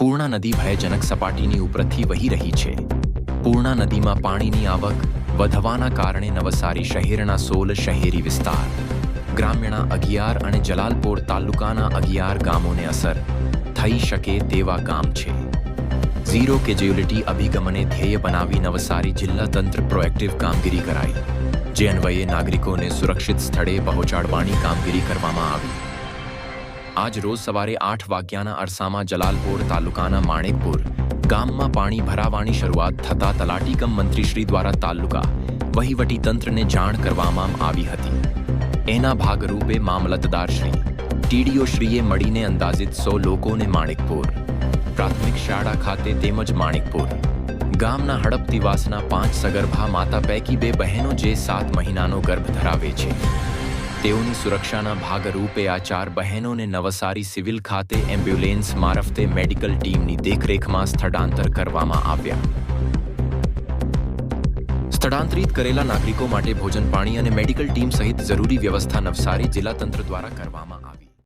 પૂર્ણા નદી ભયજનક સપાટીની ઉપરથી વહી રહી છે. પૂર્ણા નદીમાં પાણીની આવક વધવાના કારણે નવસારી શહેરના સોલ શહેરી વિસ્તાર, ગ્રામ્યના અગિયાર અને જલાલપોર તાલુકાના અગિયાર ગામોને અસર થઈ શકે તેવા ગામ છે. ઝીરો કેજ્યુલિટી અભિગમને ધ્યેય બનાવી નવસારી જિલ્લા તંત્ર પ્રોએક્ટિવ કામગીરી કરાઈ, જે અન્વયે નાગરિકોને સુરક્ષિત સ્થળે પહોંચાડવાની કામગીરી કરવામાં આવી. આજ રોજ સવારે આઠ વાગ્યાના અરસામાં જલાલપોર તાલુકાના માણેકપુર ગામમાં પાણી ભરાવાની શરૂઆત થતા તલાટીકમ મંત્રીશ્રી દ્વારા તાલુકા વહીવટી તંત્રને જાણ કરવામાં આવી હતી. એના ભાગરૂપે મામલતદારશ્રી ટીડીઓ શ્રીએ મળીને અંદાજિત સો લોકોને માણેકપુર, પ્રાથમિક શાળા ખાતે તેમજ માણેકપુર, ગામના હડપતિવાસના પાંચ સગર્ભા માતા પૈકી બે બહેનો જે સાત મહિનાનો ગર્ભ ધરાવે છે. તેઓની સુરક્ષાના ભાગરૂપે આ ચાર બહેનોને નવસારી સિવિલ ખાતે એમ્બ્યુલન્સ મારફતે મેડિકલ ટીમની દેખરેખમાં સ્થળાંતર કરવામાં આવ્યા. સ્થળાંતરિત કરેલા નાગરિકો માટે ભોજન પાણી અને મેડિકલ ટીમ સહિત જરૂરી વ્યવસ્થા નવસારી જિલ્લા તંત્ર દ્વારા કરવામાં આવી